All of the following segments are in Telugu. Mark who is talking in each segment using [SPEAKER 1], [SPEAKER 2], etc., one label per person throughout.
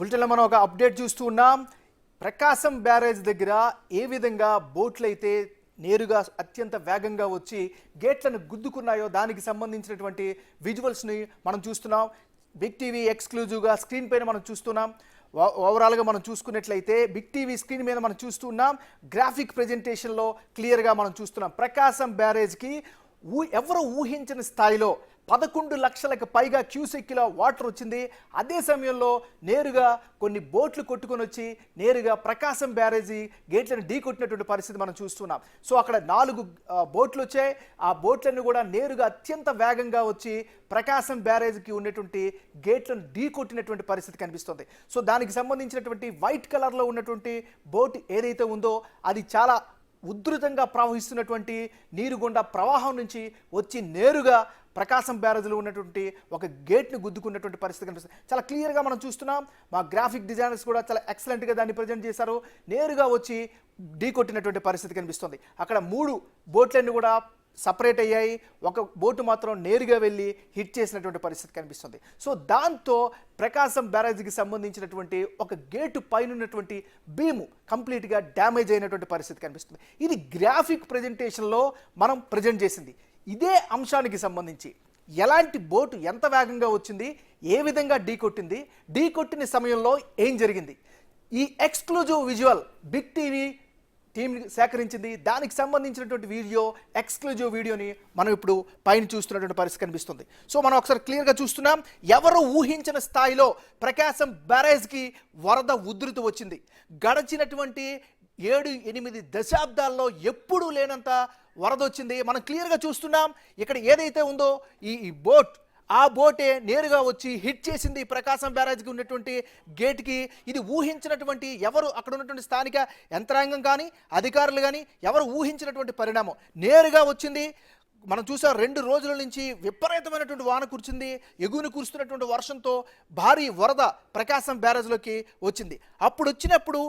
[SPEAKER 1] బులెటిన్లో మనం ఒక అప్డేట్ చూస్తూ ఉన్నాం. ప్రకాశం బ్యారేజ్ దగ్గర ఏ విధంగా బోట్లు అయితే నేరుగా అత్యంత వేగంగా వచ్చి గేట్లను గుద్దుకున్నాయో దానికి సంబంధించినటువంటి విజువల్స్ని మనం చూస్తున్నాం. బిగ్ టీవీ ఎక్స్క్లూజివ్గా స్క్రీన్ పైన మనం చూస్తున్నాం. ఓవరాల్గా మనం చూసుకున్నట్లయితే బిగ్ టీవీ స్క్రీన్ మీద మనం చూస్తున్నాం గ్రాఫిక్ ప్రజెంటేషన్లో క్లియర్గా మనం చూస్తున్నాం. ప్రకాశం బ్యారేజ్కి ఊ ఎవరు ఊహించిన స్థాయిలో పదకొండు లక్షలకు పైగా క్యూసెక్కిలో వాటర్ వచ్చింది. అదే సమయంలో నేరుగా కొన్ని బోట్లు కొట్టుకొని వచ్చి నేరుగా ప్రకాశం బ్యారేజీ గేట్లను ఢీ కొట్టినటువంటి పరిస్థితి మనం చూస్తున్నాం. సో అక్కడ నాలుగు బోట్లు వచ్చాయి. ఆ బోట్లను కూడా నేరుగా అత్యంత వేగంగా వచ్చి ప్రకాశం బ్యారేజ్కి ఉన్నటువంటి గేట్లను ఢీ కొట్టినటువంటి పరిస్థితి కనిపిస్తుంది. సో దానికి సంబంధించినటువంటి వైట్ కలర్లో ఉన్నటువంటి బోట్ ఏదైతే ఉందో అది చాలా ఉధృతంగా ప్రవహిస్తున్నటువంటి నీరుగొండ ప్రవాహం నుంచి వచ్చి నేరుగా ప్రకాశం బ్యారేజ్లో ఉన్నటువంటి ఒక గేట్ని గుద్దుకున్నటువంటి పరిస్థితి కనిపిస్తుంది. చాలా క్లియర్గా మనం చూస్తున్నాం. మా గ్రాఫిక్ డిజైనర్స్ కూడా చాలా ఎక్సలెంట్గా దాన్ని ప్రజెంట్ చేశారు. నేరుగా వచ్చి ఢీ కొట్టినటువంటి పరిస్థితి కనిపిస్తుంది. అక్కడ మూడు బోట్లన్నీ కూడా సపరేట్ అయ్యాయి. ఒక బోటు మాత్రం నేరుగా వెళ్ళి హిట్ చేసినటువంటి పరిస్థితి కనిపిస్తుంది. సో దాంతో ప్రకాశం బ్యారేజ్కి సంబంధించినటువంటి ఒక గేటు పైన ఉన్నటువంటి బీము కంప్లీట్గా డ్యామేజ్ అయినటువంటి పరిస్థితి కనిపిస్తుంది. ఇది గ్రాఫిక్ ప్రజెంటేషన్లో మనం ప్రజెంట్ చేసింది. ఇదే అంశానికి సంబంధించి ఎలాంటి బోటు ఎంత వేగంగా వచ్చింది ఏ విధంగా ఢీ కొట్టింది ఢీ కొట్టిన సమయంలో ఏం జరిగింది? ఈ exclusive visual big TV team సేకరించింది. దానికి సంబంధించినటువంటి వీడియో ఎక్స్క్లూజివ్ వీడియోని మనం ఇప్పుడు పైన చూస్తున్నటువంటి పరిస్థితి కనిపిస్తుంది. సో మనం ఒకసారి క్లియర్గా చూస్తున్నాం. ఎవరు ఊహించిన స్థాయిలో ప్రకాశం బ్యారేజ్కి వరద ఉధృతి వచ్చింది. గడచినటువంటి ఏడు ఎనిమిది దశాబ్దాల్లో ఎప్పుడూ లేనంత వరద వచ్చింది. మనం క్లియర్గా చూస్తున్నాం. ఇక్కడ ఏదైతే ఉందో ఈ ఈ బోట్ ఆ బోటే నేరుగా వచ్చి హిట్ చేసింది ప్రకాశం బ్యారేజ్కి ఉన్నటువంటి గేట్కి. ఇది ఊహించినటువంటి ఎవరు అక్కడ ఉన్నటువంటి స్థానిక యంత్రాంగం కానీ అధికారులు కానీ ఎవరు ఊహించినటువంటి పరిణామం? నేరుగా వచ్చింది. మనం చూసాం రెండు రోజుల నుంచి విపరీతమైనటువంటి వాన కురిచింది ఎగుని కురుస్తున్నటువంటి వర్షంతో భారీ వరద ప్రకాశం బ్యారేజ్లోకి వచ్చింది. అప్పుడు వచ్చినప్పుడు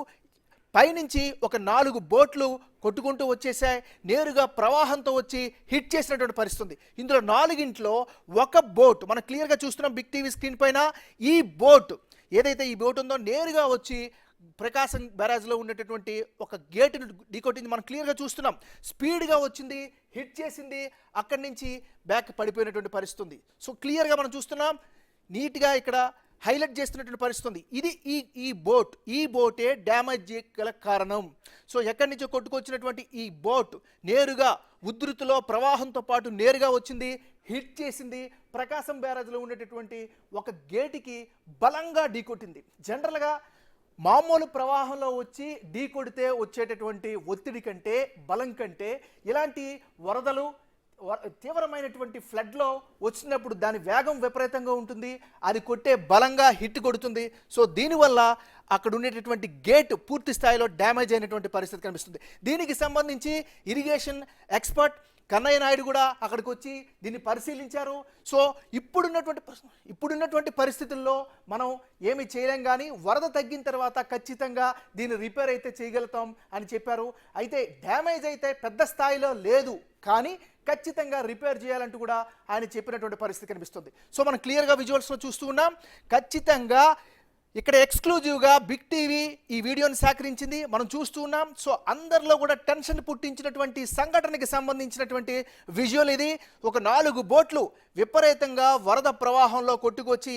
[SPEAKER 1] పైనుంచి ఒక నాలుగు బోట్లు కొట్టుకుంటూ వచ్చేసాయి నేరుగా ప్రవాహంతో వచ్చి హిట్ చేసినటువంటి పరిస్థితుంది. ఇందులో నాలుగింట్లో ఒక బోట్ మనం క్లియర్గా చూస్తున్నాం బిగ్ టీవీ స్క్రీన్ పైన ఈ బోట్ ఏదైతే ఈ బోట్ ఉందో నేరుగా వచ్చి ప్రకాశం బ్యారాజ్లో ఉండేటటువంటి ఒక గేటును ఢీకొట్టింది. మనం క్లియర్గా చూస్తున్నాం. స్పీడ్గా వచ్చింది హిట్ చేసింది అక్కడి నుంచి బ్యాక్ పడిపోయినటువంటి పరిస్థితి ఉంది సో క్లియర్గా మనం చూస్తున్నాం. నీట్గా ఇక్కడ హైలైట్ చేస్తున్నటువంటి పరిస్థితి ఉంది ఇది ఈ ఈ బోట్ ఈ బోటే డ్యామేజ్ గల కారణం. సో ఎక్కడి నుంచో కొట్టుకొచ్చినటువంటి ఈ బోట్ నేరుగా ఉధృతిలో ప్రవాహంతో పాటు నేరుగా వచ్చింది హిట్ చేసింది ప్రకాశం బ్యారేజ్లో ఉండేటటువంటి ఒక గేటుకి బలంగా ఢీకొట్టింది జనరల్గా మామూలు ప్రవాహంలో వచ్చి ఢీ కొడితే వచ్చేటటువంటి ఒత్తిడి కంటే బలం కంటే ఇలాంటి వరదలు తీవ్రమైనటువంటి ఫ్లడ్లో వచ్చినప్పుడు దాని వేగం విపరీతంగా ఉంటుంది. అది కొట్టే బలంగా హిట్ కొడుతుంది. సో దీనివల్ల అక్కడ ఉండేటటువంటి గేట్ పూర్తి స్థాయిలో డ్యామేజ్ అయినటువంటి పరిస్థితి కనిపిస్తుంది. దీనికి సంబంధించి ఇరిగేషన్ ఎక్స్పర్ట్ కన్నయ్య నాయుడు కూడా అక్కడికి వచ్చి దీన్ని పరిశీలించారు. సో ఇప్పుడున్నటువంటి ఇప్పుడున్నటువంటి పరిస్థితుల్లో మనం ఏమి చేయలేం కానీ వరద తగ్గిన తర్వాత ఖచ్చితంగా దీన్ని రిపేర్ అయితే చేయగలుగుతాం అని చెప్పారు. అయితే డ్యామేజ్ అయితే పెద్ద స్థాయిలో లేదు. కానీ ఖచ్చితంగా రిపేర్ చేయాలంటూ కూడా ఆయన చెప్పినటువంటి పరిస్థితి కనిపిస్తుంది. సో మనం క్లియర్గా విజువల్స్లో చూస్తూ ఉన్నాం. ఖచ్చితంగా ఇక్కడ ఎక్స్క్లూజివ్గా బిగ్ టీవీ ఈ వీడియోని సేకరించింది. మనం చూస్తూ ఉన్నాం. సో అందరిలో కూడా టెన్షన్ పుట్టించినటువంటి సంఘటనకి సంబంధించినటువంటి విజువల్ ఇది. ఒక నాలుగు బోట్లు విపరీతంగా వరద ప్రవాహంలో కొట్టుకొచ్చి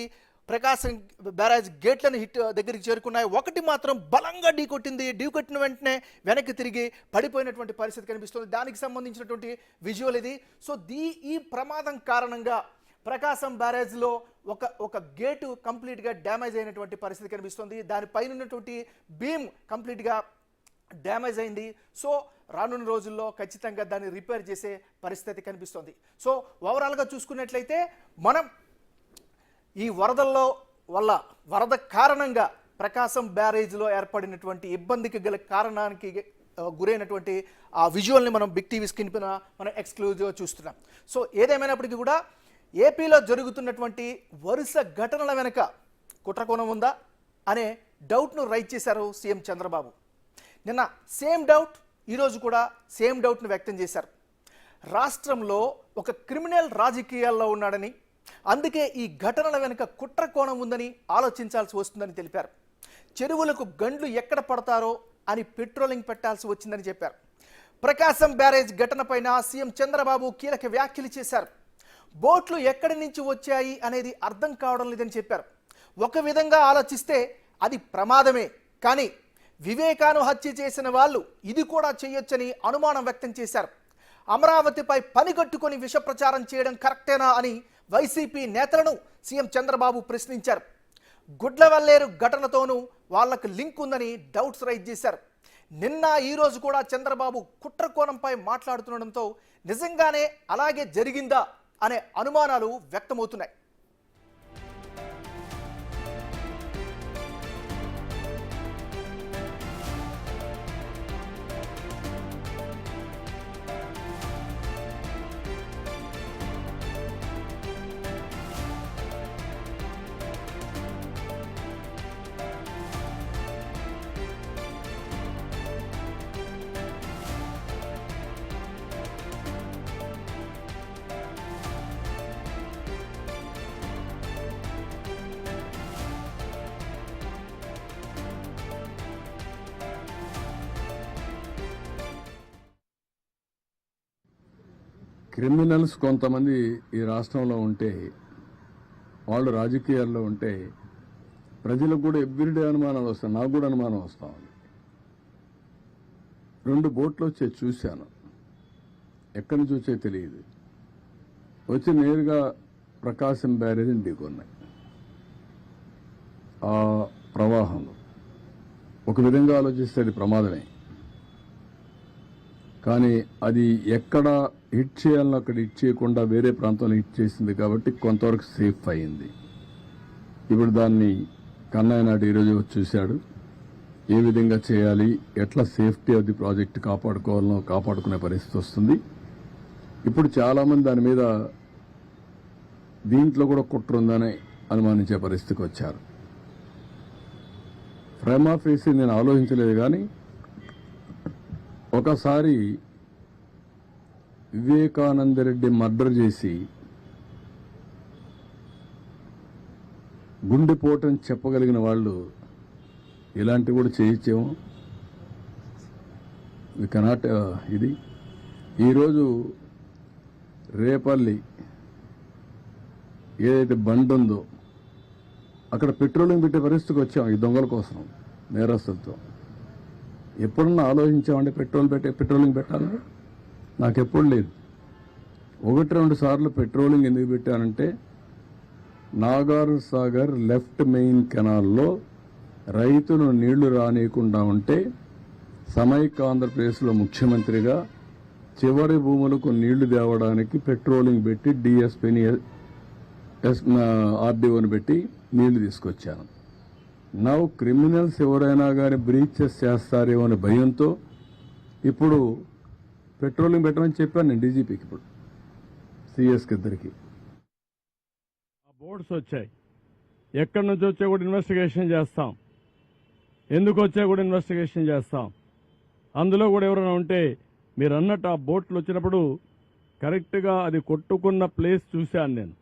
[SPEAKER 1] ప్రకాశం బ్యారేజ్ గేట్లను హిట్ దగ్గరికి చేరుకున్నాయి. ఒకటి మాత్రం బలంగా ఢీ కొట్టింది. ఢీ కొట్టిన వెంటనే వెనక్కి తిరిగి పడిపోయినటువంటి పరిస్థితి కనిపిస్తుంది. దానికి సంబంధించినటువంటి విజువల్ ఇది. సో దీ ఈ ప్రమాదం కారణంగా ప్రకాశం బ్యారేజ్లో ఒక ఒక గేటు కంప్లీట్గా డ్యామేజ్ అయినటువంటి పరిస్థితి కనిపిస్తుంది. దానిపైన ఉన్నటువంటి బీమ్ కంప్లీట్గా డ్యామేజ్ అయింది. సో రానున్న రోజుల్లో ఖచ్చితంగా దాన్ని రిపేర్ చేసే పరిస్థితి కనిపిస్తుంది. సో ఓవరాల్గా చూసుకున్నట్లయితే మనం ఈ వరదల్లో వల్ల వరద కారణంగా ప్రకాశం బ్యారేజ్లో ఏర్పడినటువంటి ఇబ్బందికి గల కారణానికి గురైనటువంటి ఆ విజువల్ని మనం బిగ్ టీవీ స్క్రీన్ పైన మనం ఎక్స్క్లూజివ్గా చూస్తున్నాం. సో ఏదేమైనప్పటికీ కూడా ఏపీలో జరుగుతున్నటువంటి వరుస ఘటనల వెనుక కుట్రకోణం ఉందా అనే డౌట్ను రైట్ చేశారు సీఎం చంద్రబాబు. నిన్న సేమ్ డౌట్ ఈరోజు కూడా సేమ్ డౌట్ను వ్యక్తం చేశారు. రాష్ట్రంలో ఒక క్రిమినల్ రాజకీయాల్లో ఉన్నాడని అందుకే ఈ ఘటనల వెనుక కుట్ర కోణం ఉందని ఆలోచించాల్సి వస్తుందని తెలిపారు. చెరువులకు గండ్లు ఎక్కడ పడతారో అని పెట్రోలింగ్ పెట్టాల్సి వచ్చిందని చెప్పారు. ప్రకాశం బ్యారేజ్ ఘటనపైన సీఎం చంద్రబాబు కీలక వ్యాఖ్యలు చేశారు. బోట్లు ఎక్కడి నుంచి వచ్చాయి అనేది అర్థం కావడం లేదని చెప్పారు. ఒక విధంగా ఆలోచిస్తే అది ప్రమాదమే కానీ వివేకాను హత్య చేసిన వాళ్ళు ఇది కూడా చేయొచ్చని అనుమానం వ్యక్తం చేశారు. అమరావతిపై పనిగట్టుకొని విష ప్రచారం చేయడం కరెక్టేనా అని వైసీపీ నేతలను సీఎం చంద్రబాబు ప్రశ్నించారు. గుడ్లవల్లేరు ఘటనతోనూ వాళ్ళకు లింక్ ఉందని డౌట్స్ రైజ్ చేశారు. నిన్న ఈ రోజు కూడా చంద్రబాబు కుట్ర కోణంపై మాట్లాడుతుండడంతో నిజంగానే అలాగే జరిగిందా అనే అనుమానాలు వ్యక్తమవుతున్నాయి.
[SPEAKER 2] క్రిమినల్స్ కొంతమంది ఈ రాష్ట్రంలో ఉంటే వాళ్ళు రాజకీయాల్లో ఉంటే ప్రజలకు కూడా ఎవ్రీడే అనుమానాలు వస్తాయి. నాకు కూడా అనుమానం వస్తా ఉంది. రెండు బోట్లు వచ్చే చూశాను. ఎక్కడి నుంచి వచ్చే తెలియదు. వచ్చి నేరుగా ప్రకాశం బ్యారేజ్ని ఢీకొన్నాయి. ఆ ప్రవాహంలో. ఒక విధంగా ఆలోచిస్తే అది ప్రమాదమే. కానీ అది ఎక్కడ హిట్ చేయాలని అక్కడ హిట్ చేయకుండా వేరే ప్రాంతంలో హిట్ చేసింది కాబట్టి కొంతవరకు సేఫ్ అయింది. ఇప్పుడు దాన్ని కన్నయ్య నాటి ఈరోజు వచ్చి చూశాడు. ఏ విధంగా చేయాలి ఎట్లా సేఫ్టీ ఆఫ్ ది ప్రాజెక్ట్ కాపాడుకోవాలనో కాపాడుకునే పరిస్థితి వస్తుంది. ఇప్పుడు చాలామంది దాని మీద దీంట్లో కూడా కుట్ర ఉందని అనుమానించే పరిస్థితికి వచ్చారు. ఫ్రేమ్ ఆఫ్ వేసి నేను ఆలోచించలేదు కానీ ఒకసారి వివేకానంద రెడ్డి మర్డర్ చేసి గుండెపోటని చెప్పగలిగిన వాళ్ళు ఇలాంటివి కూడా చేయించాము. వి కెనాట్ ఇది. ఈరోజు రేపల్లి ఏదైతే బండ్ ఉందో అక్కడ పెట్రోలింగ్ పెట్టే పరిస్థితికి వచ్చాం ఈ దొంగల కోసం నేరస్తులతో. ఎప్పుడన్నా ఆలోచించామంటే పెట్రోల్ పెట్టే పెట్రోలింగ్ పెట్టాలని నాకు ఎప్పుడు లేదు. ఒకటి రెండు సార్లు పెట్రోలింగ్ ఎందుకు పెట్టానంటే నాగార్ సాగర్ లెఫ్ట్ మెయిన్ కెనాల్లో రైతులు నీళ్ళు రానియకుండా ఉంటే సమైక్య ఆంధ్రప్రదేశ్లో ముఖ్యమంత్రిగా చివరి భూములకు నీళ్ళు తేవడానికి పెట్రోలింగ్ పెట్టి డిఎస్పీని ఆర్డీఓని పెట్టి నీళ్ళు తీసుకొచ్చాను. నవ్ క్రిమినల్స్ ఎవరైనా కానీ బ్రీచెస్ చేస్తారేమో అనే భయంతో ఇప్పుడు పెట్రోలింగ్ పెట్టమని చెప్పాను నేను డీజీపీకి ఇప్పుడు. సిఎస్కి ఇద్దరికి.
[SPEAKER 3] ఆ బోర్డ్స్ వచ్చాయి. ఎక్కడి నుంచి వచ్చా కూడా ఇన్వెస్టిగేషన్ చేస్తాం. ఎందుకు వచ్చా కూడా ఇన్వెస్టిగేషన్ చేస్తాం. అందులో కూడా ఎవరైనా ఉంటే మీరు అన్నట్టు ఆ బోట్లు వచ్చినప్పుడు కరెక్ట్గా అది కొట్టుకున్న ప్లేస్ చూశాను నేను.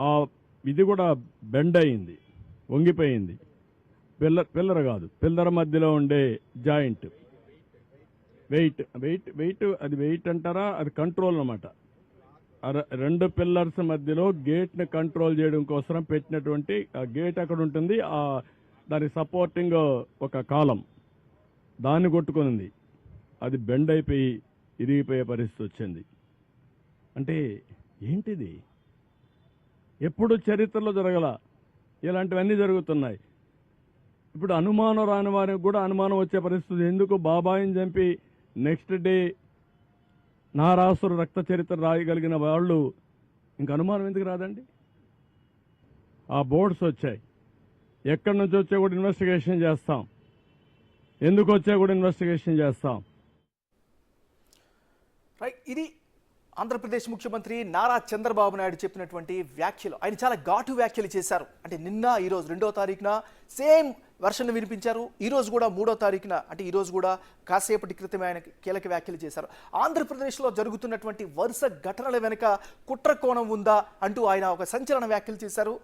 [SPEAKER 3] ఆ ఇది కూడా బెండ్ అయింది. వంగిపోయింది. పిల్ల పిల్లర కాదు పిల్లర మధ్యలో ఉండే జాయింట్. వెయిట్ వెయిట్ వెయిట్ అది వెయిట్ అంటారా? అది కంట్రోల్ అనమాట రెండు పిల్లర్స్ మధ్యలో గేట్ని కంట్రోల్ చేయడం కోసం పెట్టినటువంటి ఆ గేట్ అక్కడ ఉంటుంది ఆ దాని సపోర్టింగ్ ఒక కాలం. దాన్ని కొట్టుకుంది. అది బెండ్ అయిపోయి ఇరిగిపోయే పరిస్థితి వచ్చింది. అంటే ఏంటిది? ఎప్పుడు చరిత్రలో జరగల ఇలాంటివన్నీ జరుగుతున్నాయి. ఇప్పుడు అనుమానం రాని వారికి కూడా అనుమానం వచ్చే పరిస్థితి. ఎందుకు బాబాయిని చంపి నెక్స్ట్ డే నారాసురు రక్త చరిత్ర రాయగలిగిన వాళ్ళు ఇంక అనుమానం ఎందుకు రాదండి? ఆ బోర్డ్స్ వచ్చాయి. ఎక్కడి నుంచి వచ్చా కూడా ఇన్వెస్టిగేషన్ చేస్తాం. ఎందుకు వచ్చా కూడా ఇన్వెస్టిగేషన్ చేస్తాం.
[SPEAKER 1] రైట్ ఇది ఆంధ్రప్రదేశ్ ముఖ్యమంత్రి నారా చంద్రబాబు నాయుడు చెప్పినటువంటి వ్యాఖ్యలు. ఆయన చాలా ఘాటు వ్యాఖ్యలు చేశారు. అంటే నిన్న ఈరోజు రెండో తారీఖున సేమ్ వర్షన్ వినిపించారు. ఈరోజు కూడా మూడో తారీఖున అంటే ఈరోజు కూడా కాసేపటి క్రితమే ఆయన కీలక వ్యాఖ్యలు చేశారు. ఆంధ్రప్రదేశ్లో జరుగుతున్నటువంటి వరుస ఘటనల వెనుక కుట్ర కోణం ఉందా అంటూ ఆయన ఒక సంచలన వ్యాఖ్యలు చేశారు.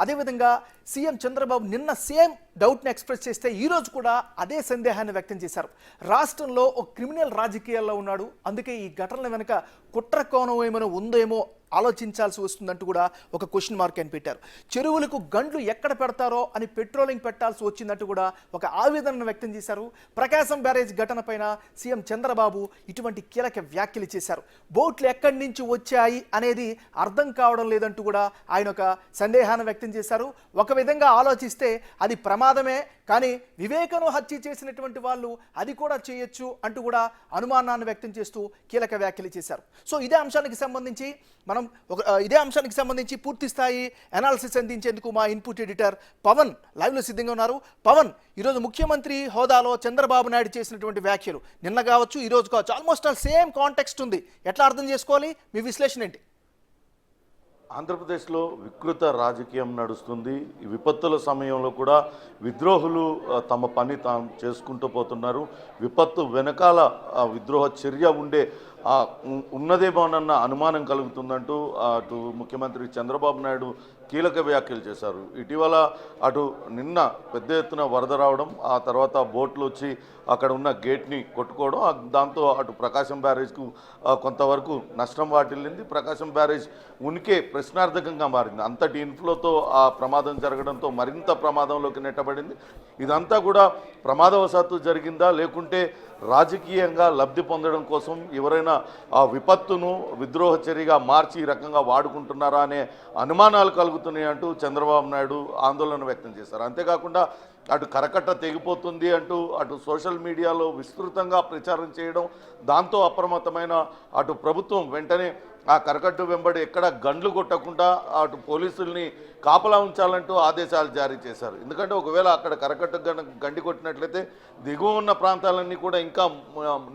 [SPEAKER 1] అదేవిధంగా సీఎం చంద్రబాబు నిన్న సేమ్ డౌట్ని ఎక్స్ప్రెస్ చేస్తే ఈరోజు కూడా అదే సందేహాన్ని వ్యక్తం చేశారు. రాష్ట్రంలో ఒక క్రిమినల్ రాజకీయాల్లో ఉన్నాడు. అందుకే ఈ ఘటనల వెనుక కుట్ర కోణం ఏమైనా ఉందేమో ఆలోచించాల్సి వస్తుందంటూ కూడా ఒక క్వశ్చన్ మార్క్ అని పెట్టారు. చెరువులకు గండ్లు ఎక్కడ పెడతారో అని పెట్రోలింగ్ పెట్టాల్సి వచ్చిందంటూ కూడా ఒక ఆవేదనను వ్యక్తం చేశారు. ప్రకాశం బ్యారేజ్ ఘటన పైన సీఎం చంద్రబాబు ఇటువంటి కీలక వ్యాఖ్యలు చేశారు. బోట్లు ఎక్కడి నుంచి వచ్చాయి అనేది అర్థం కావడం లేదంటూ కూడా ఆయన ఒక సందేహాన్ని వ్యక్తం చేశారు. ఒక విధంగా ఆలోచిస్తే అది ప్రమాదమే కానీ వివేకను హత్య చేసినటువంటి వాళ్ళు అది కూడా చేయొచ్చు అంటూ కూడా అనుమానాన్ని వ్యక్తం చేస్తూ కీలక వ్యాఖ్యలు చేశారు. సో ఇదే అంశానికి సంబంధించి మనం ఒక ఇదే అంశానికి సంబంధించి పూర్తి స్థాయి అనాలిసిస్ అందించేందుకు మా ఇన్పుట్ ఎడిటర్ పవన్ లైవ్లో సిద్ధంగా ఉన్నారు. పవన్ ఈరోజు ముఖ్యమంత్రి హోదాలో చంద్రబాబు నాయుడు చేసినటువంటి వ్యాఖ్యలు నిన్న కావచ్చు ఈ రోజు కావచ్చు ఆల్మోస్ట్ ఆల్ సేమ్ కాంటెక్స్ట్ ఉంది. ఎట్లా అర్థం చేసుకోవాలి? మీ విశ్లేషణ ఏంటి?
[SPEAKER 4] ఆంధ్రప్రదేశ్లో వికృత రాజకీయం నడుస్తుంది. విపత్తుల సమయంలో కూడా విద్రోహులు తమ పని తాము చేసుకుంటూ పోతున్నారు. విపత్తు వెనకాల విద్రోహ చర్య ఉండే ఉన్నదే ఉ- ఉన్నదేమోనన్న అనుమానం కలుగుతుందంటూ అటు ముఖ్యమంత్రి చంద్రబాబు నాయుడు కీలక వ్యాఖ్యలు చేశారు. ఇటీవల అటు నిన్న పెద్ద ఎత్తున వరద రావడం ఆ తర్వాత బోట్లు వచ్చి అక్కడ ఉన్న గేట్ని కొట్టుకోవడం దాంతో అటు ప్రకాశం బ్యారేజ్కు కొంతవరకు నష్టం వాటిల్లింది. ప్రకాశం బ్యారేజ్ ఉనికే ప్రశ్నార్థకంగా మారింది. అంతటి ఇన్ఫ్లోతో ఆ ప్రమాదం జరగడంతో మరింత ప్రమాదంలోకి నెట్టబడింది. ఇదంతా కూడా ప్రమాదవశాత్తు జరిగిందా? లేకుంటే రాజకీయంగా లబ్ధి పొందడం కోసం ఎవరైనా ఆ విపత్తును విద్రోహ చర్యగా మార్చి ఈ రకంగా వాడుకుంటున్నారా అనే అనుమానాలు కలుగు అంటూ చంద్రబాబు నాయుడు ఆందోళన వ్యక్తం చేశారు. అంతేకాకుండా అటు కరకట్ట తెగిపోతుంది అంటూ అటు సోషల్ మీడియాలో విస్తృతంగా ప్రచారం చేయడం దాంతో అప్రమత్తమైన అటు ప్రభుత్వం వెంటనే ఆ కరకట్టు వెంబడి ఎక్కడ గండ్లు కొట్టకుండా అటు పోలీసుల్ని కాపలా ఉంచాలంటూ ఆదేశాలు జారీ చేశారు. ఎందుకంటే ఒకవేళ అక్కడ కరకట్టు గండి కొట్టినట్లయితే దిగువ ఉన్న ప్రాంతాలన్నీ కూడా ఇంకా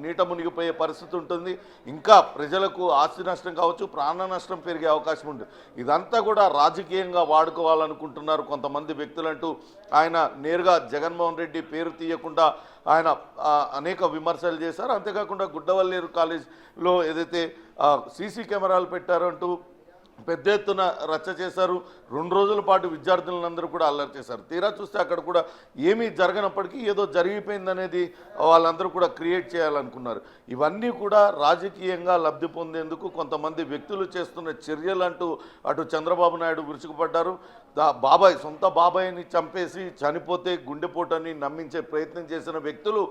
[SPEAKER 4] నీట మునిగిపోయే పరిస్థితి ఉంటుంది. ఇంకా ప్రజలకు ఆస్తి నష్టం కావచ్చు ప్రాణ నష్టం పెరిగే అవకాశం ఉంది. ఇదంతా కూడా రాజకీయంగా వాడుకోవాలనుకుంటున్నారు కొంతమంది వ్యక్తులంటూ ఆయన నేరుగా జగన్మోహన్ రెడ్డి పేరు తీయకుండా ఆయన అనేక విమర్శలు చేశారు. అంతేకాకుండా గుడ్డవల్లేరు కాలేజ్లో ఏదైతే సీసీ కెమెరాలు పెట్టారంటూ పెద్ద ఎత్తున రచ్చ చేశారు. రెండు రోజుల పాటు విద్యార్థులందరూ కూడా అల్లరి చేశారు. తీరా చూస్తే అక్కడ కూడా ఏమీ జరగనప్పటికీ ఏదో జరిగిపోయిందనేది వాళ్ళందరూ కూడా క్రియేట్ చేయాలనుకున్నారు. ఇవన్నీ కూడా రాజకీయంగా లబ్ధి పొందేందుకు కొంతమంది వ్యక్తులు చేస్తున్న చర్యలు అంటూ అటు చంద్రబాబు నాయుడు విరుచుకుపడ్డారు. దా బాబాయ్ సొంత బాబాయ్ని చంపేసి చనిపోతే గుండెపోటని నమ్మించే ప్రయత్నం చేసిన వ్యక్తులు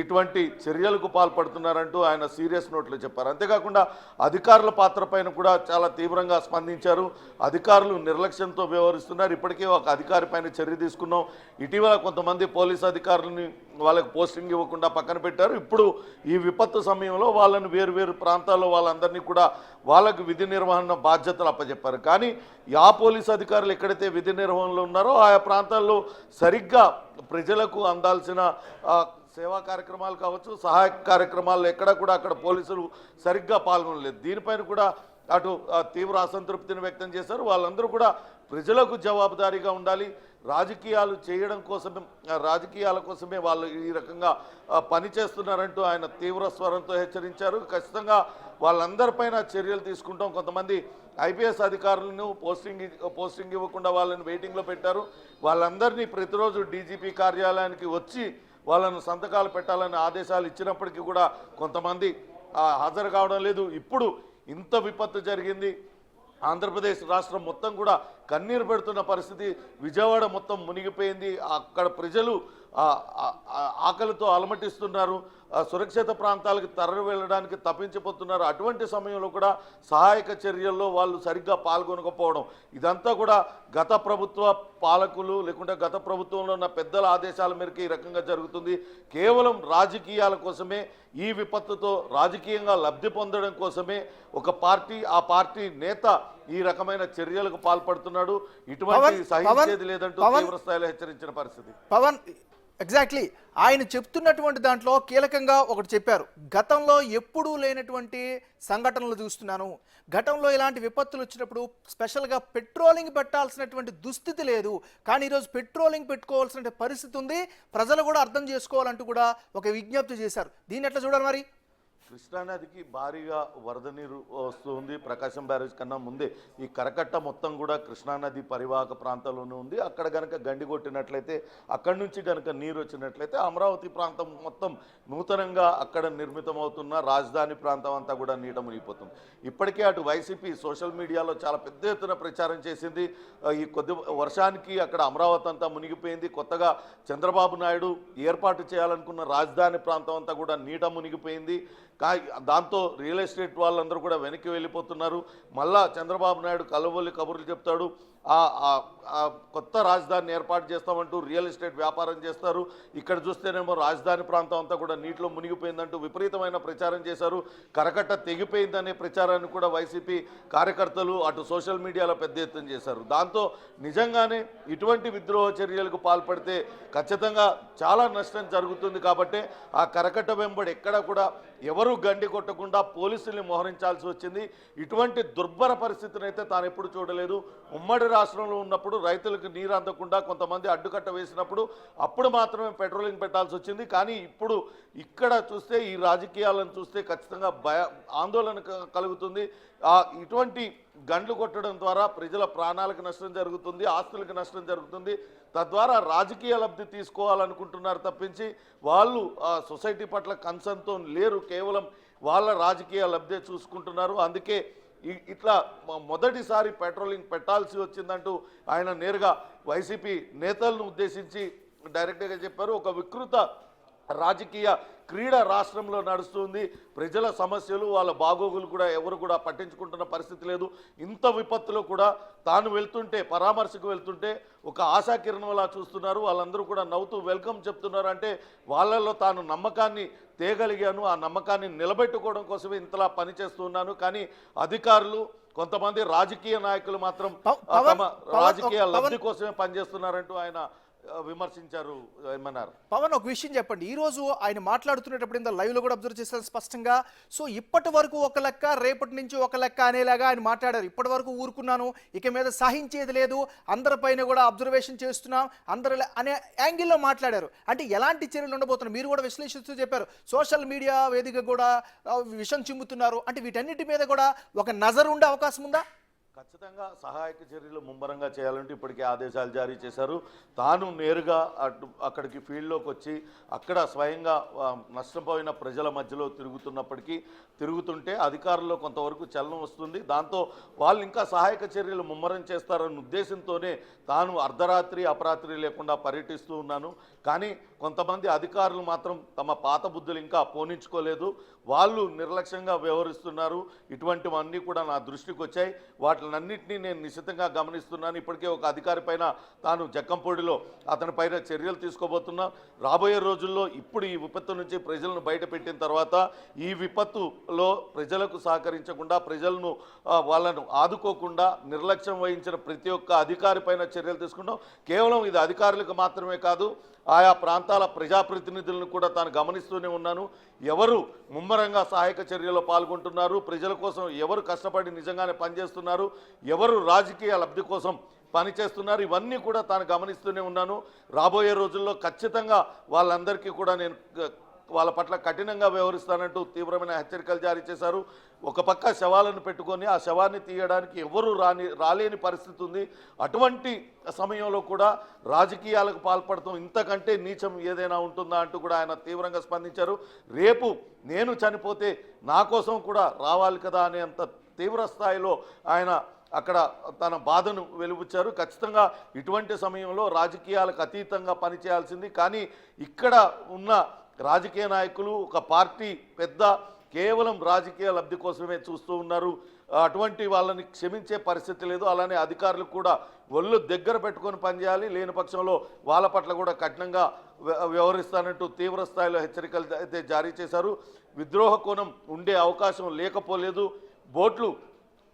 [SPEAKER 4] ఇటువంటి చర్యలకు పాల్పడుతున్నారంటూ ఆయన సీరియస్ నోట్లో చెప్పారు. అంతేకాకుండా అధికారుల పాత్ర పైన కూడా చాలా తీవ్రంగా స్పందించారు. అధికారులు నిర్లక్ష్యం నిర్లక్ష్యంతో వ్యవహరిస్తున్నారు. ఇప్పటికే ఒక అధికారి పైన చర్య తీసుకున్నాం. ఇటీవల కొంతమంది పోలీస్ అధికారులని వాళ్ళకి పోస్టింగ్ ఇవ్వకుండా పక్కన పెట్టారు. ఇప్పుడు ఈ విపత్తు సమయంలో వాళ్ళని వేరు వేరు ప్రాంతాల్లో వాళ్ళందరినీ కూడా వాళ్ళకు విధి నిర్వహణ బాధ్యతలు అప్పచెప్పారు కానీ ఆ పోలీస్ అధికారులు ఎక్కడైతే విధి నిర్వహణలో ఉన్నారో ఆయా ప్రాంతాల్లో సరిగ్గా ప్రజలకు అందాల్సిన సేవా కార్యక్రమాలు కావచ్చు సహాయ కార్యక్రమాల్లో ఎక్కడ కూడా అక్కడ పోలీసులు సరిగ్గా పాల్గొనలేదు. దీనిపైన కూడా అటు తీవ్ర అసంతృప్తిని వ్యక్తం చేశారు. వాళ్ళందరూ కూడా ప్రజలకు జవాబుదారీగా ఉండాలి. రాజకీయాలు చేయడం కోసమే రాజకీయాల కోసమే వాళ్ళు ఈ రకంగా పనిచేస్తున్నారంటూ పని చేస్తున్నారంటూ ఆయన తీవ్ర స్వరంతో హెచ్చరించారు. ఖచ్చితంగా వాళ్ళందరిపైన చర్యలు తీసుకుంటాం. కొంతమంది ఐపీఎస్ అధికారులను పోస్టింగ్ పోస్టింగ్ ఇవ్వకుండా వాళ్ళని వెయిటింగ్లో పెట్టారు. వాళ్ళందరినీ ప్రతిరోజు డీజీపీ కార్యాలయానికి వచ్చి వాళ్ళను సంతకాలు పెట్టాలని ఆదేశాలు ఇచ్చినప్పటికీ కూడా కొంతమంది హాజరు కావడం లేదు. ఇప్పుడు ఇంత విపత్తు జరిగింది. ఆంధ్రప్రదేశ్ రాష్ట్రం మొత్తం కూడా కన్నీరు పెడుతున్న పరిస్థితి విజయవాడ మొత్తం మునిగిపోయింది. అక్కడ ప్రజలు ఆకలితో అలమటిస్తున్నారు. సురక్షిత ప్రాంతాలకు తరలి వెళ్ళడానికి తప్పించిపోతున్నారు. అటువంటి సమయంలో కూడా సహాయక చర్యల్లో వాళ్ళు సరిగ్గా పాల్గొనకపోవడం. ఇదంతా కూడా గత ప్రభుత్వ పాలకులు లేకుంటే గత ప్రభుత్వంలో ఉన్న పెద్దల ఆదేశాల మేరకు ఈ రకంగా జరుగుతుంది. కేవలం రాజకీయాల కోసమే ఈ విపత్తుతో రాజకీయంగా లబ్ధి పొందడం కోసమే ఒక పార్టీ ఆ పార్టీ నేత ఈ రకమైన చర్యలకు పాల్పడుతున్నాడు. ఇటువంటి సహించేది లేదంటూ. తీవ్ర స్థాయిలో హెచ్చరించిన పరిస్థితి.
[SPEAKER 1] పవన్ ఎగ్జాక్ట్లీ ఆయన చెప్తున్నటువంటి దాంట్లో కీలకంగా ఒకటి చెప్పారు. గతంలో ఎప్పుడూ లేనటువంటి సంఘటనలు చూస్తున్నాను. గతంలో ఇలాంటి విపత్తులు వచ్చినప్పుడు స్పెషల్గా పెట్రోలింగ్ పెట్టాల్సినటువంటి దుస్థితి లేదు. కానీ ఈరోజు పెట్రోలింగ్ పెట్టుకోవాల్సిన పరిస్థితి ఉంది. ప్రజలు కూడా అర్థం చేసుకోవాలంటూ కూడా ఒక విజ్ఞప్తి చేశారు. దీన్ని ఎట్లా చూడాలి మరి?
[SPEAKER 4] కృష్ణానదికి భారీగా వరద నీరు వస్తుంది ప్రకాశం బ్యారేజ్ కన్నా ముందే ఈ కరకట్ట మొత్తం కూడా కృష్ణానది పరివాహక ప్రాంతంలోనే ఉంది. అక్కడ గనక గండి కొట్టినట్లయితే అక్కడి నుంచి గనక నీరు వచ్చినట్లయితే అమరావతి ప్రాంతం మొత్తం నూతనంగా అక్కడ నిర్మితమవుతున్న రాజధాని ప్రాంతం అంతా కూడా నీట మునిగిపోతుంది. ఇప్పటికే అటు వైసీపీ సోషల్ మీడియాలో చాలా పెద్ద ఎత్తున ప్రచారం చేసింది. ఈ కొద్ది వర్షానికి అక్కడ అమరావతి అంతా మునిగిపోయింది. కొత్తగా చంద్రబాబు నాయుడు ఏర్పాటు చేయాలనుకున్న రాజధాని ప్రాంతం అంతా కూడా నీట మునిగిపోయింది. దాంతో రియల్ ఎస్టేట్ వాళ్ళందరూ కూడా వెనక్కి వెళ్ళిపోతున్నారు. మళ్ళా చంద్రబాబు నాయుడు కలవొల్లి కబుర్లు చెప్తాడు. కొత్త రాజధానిని ఏర్పాటు చేస్తామంటూ రియల్ ఎస్టేట్ వ్యాపారం చేస్తారు. ఇక్కడ చూస్తేనేమో రాజధాని ప్రాంతం అంతా కూడా నీటిలో మునిగిపోయిందంటూ విపరీతమైన ప్రచారం చేశారు. కరకట్ట తెగిపోయిందనే ప్రచారాన్ని కూడా వైసీపీ కార్యకర్తలు అటు సోషల్ మీడియాలో పెద్ద ఎత్తున చేశారు. దాంతో నిజంగానే ఇటువంటి విద్రోహ చర్యలకు పాల్పడితే ఖచ్చితంగా చాలా నష్టం జరుగుతుంది కాబట్టి ఆ కరకట్ట వెంబడి ఎక్కడ కూడా ఎవరు గండి కొట్టకుండా పోలీసుల్ని మోహరించాల్సి వచ్చింది. ఇటువంటి దుర్భర పరిస్థితిని అయితే తాను ఎప్పుడు చూడలేదు. ఉమ్మడి రాష్ట్రంలో ఉన్నప్పుడు రైతులకు నీరు అందకుండా కొంతమంది అడ్డుకట్ట వేసినప్పుడు అప్పుడు మాత్రమే పెట్రోలింగ్ పెట్టాల్సి వచ్చింది. కానీ ఇప్పుడు ఇక్కడ చూస్తే ఈ రాజకీయాలను చూస్తే ఖచ్చితంగా భయ ఆందోళన కలుగుతుంది. ఇటువంటి గండ్లు కొట్టడం ద్వారా ప్రజల ప్రాణాలకు నష్టం జరుగుతుంది ఆస్తులకు నష్టం జరుగుతుంది. తద్వారా రాజకీయ లబ్ధి తీసుకోవాలనుకుంటున్నారు తప్పించి వాళ్ళు ఆ సొసైటీ పట్ల కన్సర్న్తో లేరు. కేవలం వాళ్ళ రాజకీయ లబ్ధే చూసుకుంటున్నారు. అందుకే ఇట్లా మొదటిసారి పెట్రోలింగ్ పెట్టాల్సి వచ్చిందంటూ ఆయన నేరుగా వైసీపీ నేతలను ఉద్దేశించి డైరెక్ట్గా చెప్పారు. ఒక వికృత రాజకీయ క్రీడ రాష్ట్రంలో నడుస్తుంది. ప్రజల సమస్యలు వాళ్ళ బాగోగులు కూడా ఎవరు కూడా పట్టించుకుంటున్న పరిస్థితి లేదు. ఇంత విపత్తులో కూడా తాను వెళ్తుంటే పరామర్శకు వెళ్తుంటే ఒక ఆశాకిరణంలా చూస్తున్నారు. వాళ్ళందరూ కూడా నవ్వుతూ వెల్కమ్ చెప్తున్నారు. అంటే వాళ్ళల్లో తాను నమ్మకాన్ని తేగలిగాను. ఆ నమ్మకాన్ని నిలబెట్టుకోవడం కోసమే ఇంతలా పనిచేస్తున్నాను కానీ అధికారులు కొంతమంది రాజకీయ నాయకులు మాత్రం తమ రాజకీయ లబ్ధి కోసమే పనిచేస్తున్నారంటూ ఆయన విమర్శించారు ఏమన్నారు?
[SPEAKER 1] పవన్ ఒక విషయం చెప్పండి. ఈ రోజు ఆయన మాట్లాడుతున్నప్పుడు ఇంత లైవ్లో కూడా అబ్జర్వ్ చేశారు స్పష్టంగా. సో ఇప్పటి వరకు ఒక లెక్క రేపటి నుంచి ఒక లెక్క అనేలాగా ఆయన మాట్లాడారు. ఇప్పటి వరకు ఊరుకున్నాను. ఇక మీద సహించేది లేదు. అందరిపైన కూడా అబ్జర్వేషన్ చేస్తున్నాం. అందరు అనే యాంగిల్లో మాట్లాడారు. అంటే ఎలాంటి చర్యలు ఉండబోతున్నాయి? మీరు కూడా విశ్లేషిస్తూ చెప్పారు. సోషల్ మీడియా వేదిక కూడా విషం చిమ్ముతున్నారు. అంటే వీటన్నిటి మీద కూడా ఒక నజర్ ఉండే అవకాశం ఉందా?
[SPEAKER 4] ఖచ్చితంగా సహాయక చర్యలు ముమ్మరంగా చేయాలంటే ఇప్పటికే ఆదేశాలు జారీ చేశారు. తాను నేరుగా అటు అక్కడికి ఫీల్డ్లోకి వచ్చి అక్కడ స్వయంగా నష్టపోయిన ప్రజల మధ్యలో తిరుగుతున్నప్పటికీ తిరుగుతుంటే అధికారుల్లో కొంతవరకు చలనం వస్తుంది. దాంతో వాళ్ళు ఇంకా సహాయక చర్యలు ముమ్మరం చేస్తారన్న ఉద్దేశంతోనే తాను అర్ధరాత్రి అపరాత్రి లేకుండా పర్యటిస్తూ ఉన్నాను. కానీ కొంతమంది అధికారులు మాత్రం తమ పాత బుద్ధులు ఇంకా పోనించుకోలేదు. వాళ్ళు నిర్లక్ష్యంగా వ్యవహరిస్తున్నారు. ఇటువంటివన్నీ కూడా నా దృష్టికి వచ్చాయి. వాటినన్నింటినీ నేను నిశ్చితంగా గమనిస్తున్నాను. ఇప్పటికే ఒక అధికారి పైన తాను జక్కంపూడిలో అతని పైన చర్యలు తీసుకోబోతున్నా. రాబోయే రోజుల్లో ఇప్పుడు ఈ విపత్తు నుంచి ప్రజలను బయటపెట్టిన తర్వాత ఈ విపత్తులో ప్రజలకు సహకరించకుండా ప్రజలను వాళ్ళను ఆదుకోకుండా నిర్లక్ష్యం వహించిన ప్రతి ఒక్క అధికారి పైన చర్యలు తీసుకుంటాం. కేవలం ఇది అధికారులకు మాత్రమే కాదు ఆయా ప్రాంతాల ప్రజాప్రతినిధులను కూడా తాను గమనిస్తూనే ఉన్నాను. ఎవరు ముమ్మరంగా సహాయక చర్యలో పాల్గొంటున్నారు? ప్రజల కోసం ఎవరు కష్టపడి నిజంగానే పనిచేస్తున్నారు? ఎవరు రాజకీయ లబ్ధి కోసం పనిచేస్తున్నారు? ఇవన్నీ కూడా తాను గమనిస్తూనే ఉన్నాను. రాబోయే రోజుల్లో ఖచ్చితంగా వాళ్ళందరికీ కూడా నేను వాళ్ళ పట్ల కఠినంగా వ్యవహరిస్తానంటూ తీవ్రమైన హెచ్చరికలు జారీ చేశారు. ఒక పక్క శవాలను పెట్టుకొని ఆ శవాన్ని తీయడానికి ఎవరూ రాని రాలేని పరిస్థితి ఉంది. అటువంటి సమయంలో కూడా రాజకీయాలకు పాల్పడటం ఇంతకంటే నీచం ఏదైనా ఉంటుందా అంటూ కూడా ఆయన తీవ్రంగా స్పందించారు. రేపు నేను చనిపోతే నా కోసం కూడా రావాలి కదా అనేంత తీవ్ర స్థాయిలో ఆయన అక్కడ తన బాధను వెలుబుచ్చారు. ఖచ్చితంగా ఇటువంటి సమయంలో రాజకీయాలకు అతీతంగా పనిచేయాల్సింది. కానీ ఇక్కడ ఉన్న రాజకీయ నాయకులు ఒక పార్టీ పెద్ద కేవలం రాజకీయ లబ్ధి కోసమే చూస్తూ ఉన్నారు. అటువంటి వాళ్ళని క్షమించే పరిస్థితి లేదు. అలానే అధికారులు కూడా ఒళ్ళు దగ్గర పెట్టుకొని పనిచేయాలి. లేని పక్షంలో వాళ్ళ పట్ల కూడా కఠినంగా వ్య- వ్యవహరిస్తానంటూ తీవ్ర స్థాయిలో హెచ్చరికలు అయితే జారీ చేశారు. విద్రోహ కోణం ఉండే అవకాశం లేకపోలేదు. బోట్లు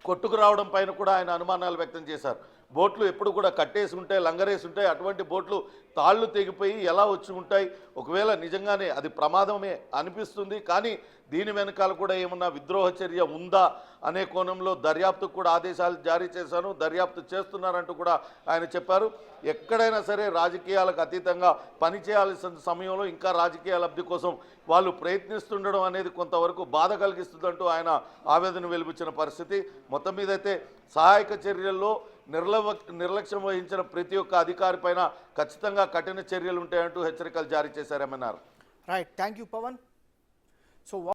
[SPEAKER 4] కొట్టుకురావడం పైన కూడా ఆయన అనుమానాలు వ్యక్తం చేశారు. బోట్లు ఎప్పుడు కూడా కట్టేసి ఉంటాయి లంగరేసి ఉంటాయి అటువంటి బోట్లు తాళ్ళు తెగిపోయి ఎలా వచ్చి ఉంటాయి? ఒకవేళ నిజంగానే అది ప్రమాదమే అనిపిస్తుంది. కానీ దీని వెనకాల కూడా ఏమన్నా విద్రోహ చర్య ఉందా అనే కోణంలో దర్యాప్తుకు కూడా ఆదేశాలు జారీ చేశాను. దర్యాప్తు చేస్తున్నారంటూ కూడా ఆయన చెప్పారు. ఎక్కడైనా సరే రాజకీయాలకు అతీతంగా పనిచేయాల్సిన సమయంలో ఇంకా రాజకీయ లబ్ధి కోసం వాళ్ళు ప్రయత్నిస్తుండడం అనేది కొంతవరకు బాధ కలిగిస్తుందంటూ ఆయన ఆవేదన వెలిపించిన పరిస్థితి. మొత్తం మీద అయితే సహాయక చర్యల్లో నిర్లవ నిర్లక్ష్యం వహించిన ప్రతి ఒక్క అధికారి పైన ఖచ్చితంగా కఠిన చర్యలు ఉంటాయంటూ హెచ్చరికలు జారీ చేశారు MNR
[SPEAKER 1] right thank you Pavan so